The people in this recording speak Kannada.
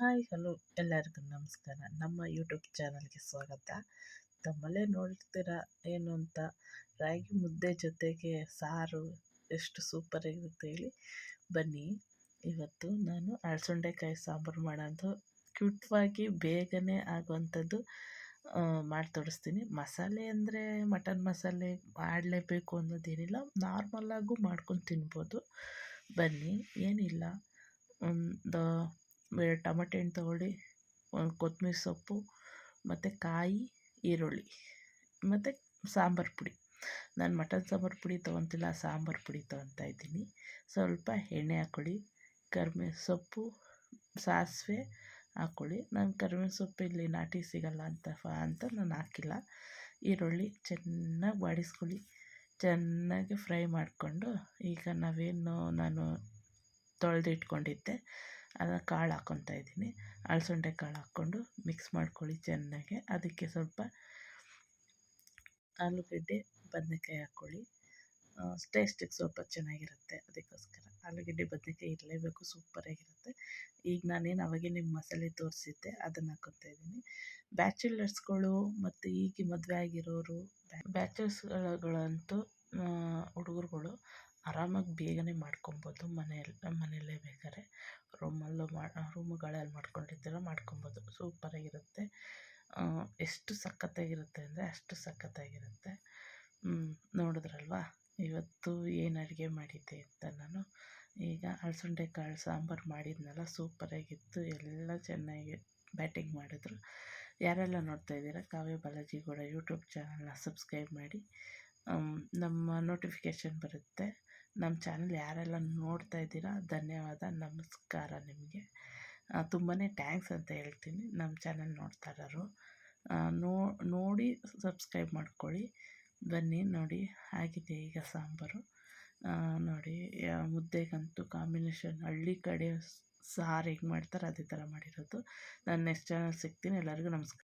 ಹಾಯ್ ಹಲೋ ಎಲ್ಲರಿಗೂ ನಮಸ್ಕಾರ. ನಮ್ಮ ಯೂಟ್ಯೂಬ್ ಚಾನಲ್ಗೆ ಸ್ವಾಗತ. ತಮ್ಮಲ್ಲೇ ನೋಡ್ತೀರಾ ಏನು ಅಂತ ರಾಗಿ ಮುದ್ದೆ ಜೊತೆಗೆ ಸಾರು ಎಷ್ಟು ಸೂಪರ್ ಆಗಿರುತ್ತೆ ಹೇಳಿ ಬನ್ನಿ. ಇವತ್ತು ನಾನು ಅಳಸೊಂಡೆಕಾಯಿ ಸಾಂಬಾರು ಮಾಡೋದು. ಕ್ಯೂಟ್ವಾಗಿ ಬೇಗನೆ ಆಗುವಂಥದ್ದು ಮಾಡಿ ತೋರಿಸ್ತೀನಿ ಮಸಾಲೆ ಅಂದರೆ ಮಟನ್ ಮಸಾಲೆ ಮಾಡಲೇಬೇಕು ಅನ್ನೋದೇನಿಲ್ಲ. ನಾರ್ಮಲಾಗೂ ಮಾಡ್ಕೊಂಡು ತಿನ್ಬೋದು. ಬನ್ನಿ. ಏನಿಲ್ಲ. ಒಂದು ಟಮಟೆ ಹಣ್ಣು ತಗೊಳ್ಳಿ, ಒಂದು ಕೊತ್ತಂಬ್ರಿ ಸೊಪ್ಪು, ಮತ್ತು ಕಾಯಿ, ಈರುಳ್ಳಿ, ಮತ್ತು ಸಾಂಬಾರು ಪುಡಿ. ನಾನು ಮಟನ್ ಸಾಂಬಾರು ಪುಡಿ ತೊಗೊತಿಲ್ಲ, ಸಾಂಬಾರು ಪುಡಿ ತೊಗೊತಾ ಇದ್ದೀನಿ. ಸ್ವಲ್ಪ ಎಣ್ಣೆ ಹಾಕ್ಕೊಳ್ಳಿ ಕರ್ಮೆ ಸೊಪ್ಪು, ಸಾಸಿವೆ ಹಾಕ್ಕೊಳ್ಳಿ ನಾನು ಕರ್ಬೇವಿನ ಸೊಪ್ಪು ಇಲ್ಲಿ ನಾಟಿ ಸಿಗೋಲ್ಲ ಅಂತ ಅಂತ ನಾನು ಹಾಕಿಲ್ಲ. ಈರುಳ್ಳಿ ಚೆನ್ನಾಗಿ ಬಾಡಿಸ್ಕೊಳ್ಳಿ. ಚೆನ್ನಾಗಿ ಫ್ರೈ ಮಾಡಿಕೊಂಡು ಈಗ ನಾವೇನು ನಾನು ತೊಳೆದಿಟ್ಕೊಂಡಿದ್ದೆ ಅದನ್ನು ಕಾಳು ಹಾಕ್ಕೊತಾ ಇದ್ದೀನಿ. ಅಲಸಂಡೆ ಕಾಳು ಹಾಕ್ಕೊಂಡು ಮಿಕ್ಸ್ ಮಾಡ್ಕೊಳ್ಳಿ ಚೆನ್ನಾಗಿ. ಅದಕ್ಕೆ ಸ್ವಲ್ಪ ಆಲೂಗಡ್ಡೆ, ಬದನೇಕಾಯಿ ಹಾಕ್ಕೊಳ್ಳಿ. ಟೇಸ್ಟಿಗೆ ಸ್ವಲ್ಪ ಚೆನ್ನಾಗಿರುತ್ತೆ ಅದಕ್ಕೋಸ್ಕರ. ಆಲೂಗಡ್ಡೆ, ಬದನೆಕಾಯಿ ಇರಲೇಬೇಕು ಸೂಪರಾಗಿರುತ್ತೆ ಈಗ ನಾನೇನು ಅವಾಗೆ ನಿಮ್ಮ ಮಸಾಲೆ ತೋರಿಸಿದ್ದೆ, ಅದನ್ನು ಹಾಕ್ಕೊತಾ ಇದ್ದೀನಿ. ಬ್ಯಾಚುಲರ್ಸ್ಗಳು ಮತ್ತು ಈಗ ಮದುವೆ ಆಗಿರೋರು ಬ್ಯಾಚುಲರ್ಸ್ಗಳಂತೂ ಹುಡುಗರುಗಳು ಆರಾಮಾಗಿ ಬೇಗನೆ ಮಾಡ್ಕೊಬೋದು ಮನೆಯಲ್ಲಿ ಮನೆಯಲ್ಲೇ ಬೇಕಾದ್ರೆ ರೂಮಲ್ಲೂ ಮಾ ರೂಮುಗಳಲ್ಲಿ ಮಾಡ್ಕೊಂಡಿದ್ದೆಲ್ಲ ಮಾಡ್ಕೊಬೋದು. ಸೂಪರಾಗಿರುತ್ತೆ ಎಷ್ಟು ಸಖತ್ತಾಗಿರುತ್ತೆ ಅಂದರೆ ಅಷ್ಟು ಸಖತ್ತಾಗಿರುತ್ತೆ. ನೋಡಿದ್ರಲ್ವಾ? ಇವತ್ತು ಏನು ಅಡುಗೆ ಮಾಡಿದ್ದೆ ಅಂತ ನಾನು. ಈಗ ಅಲಸಂಡೆ ಕಾಳು ಸಾಂಬಾರು ಮಾಡಿದ್ನಲ್ಲ ಸೂಪರಾಗಿತ್ತು ಎಲ್ಲ ಚೆನ್ನಾಗಿ ಬ್ಯಾಟಿಂಗ್ ಮಾಡಿದ್ರು. ಯಾರೆಲ್ಲ ನೋಡ್ತಾ ಇದ್ದೀರಾ, ಕಾವ್ಯ ಬಾಲಾಜಿ ಕೂಡ ಯೂಟ್ಯೂಬ್ ಚಾನಲ್ನ ಸಬ್ಸ್ಕ್ರೈಬ್ ಮಾಡಿ. ನಮ್ಮ ನೋಟಿಫಿಕೇಷನ್ ಬರುತ್ತೆ. ನಮ್ಮ ಚಾನಲ್ ಯಾರೆಲ್ಲ ನೋಡ್ತಾ ಇದ್ದೀರಾ, ಧನ್ಯವಾದ. ನಮಸ್ಕಾರ ನಿಮಗೆ. ತುಂಬಾ ಟ್ಯಾಂಕ್ಸ್ ಅಂತ ಹೇಳ್ತೀನಿ. ನಮ್ಮ ಚಾನಲ್ ನೋಡ್ತಾ ಇರೋರು. ನೋಡಿ ಸಬ್ಸ್ಕ್ರೈಬ್ ಮಾಡ್ಕೊಳ್ಳಿ. ಬನ್ನಿ, ನೋಡಿ. ಆಗಿದೆ ಈಗ ಸಾಂಬಾರು. ನೋಡಿ ಮುದ್ದೆಗಂತೂ ಕಾಂಬಿನೇಷನ್ ಹಳ್ಳಿ ಕಡೆ ಸಾರು ಹೆಂಗೆ ಮಾಡ್ತಾರೆ, ಅದೇ ಥರ ಮಾಡಿರೋದು. ನಾನು ನೆಕ್ಸ್ಟ್ ಚಾನಲ್ ಸಿಗ್ತೀನಿ. ಎಲ್ಲರಿಗೂ ನಮಸ್ಕಾರ.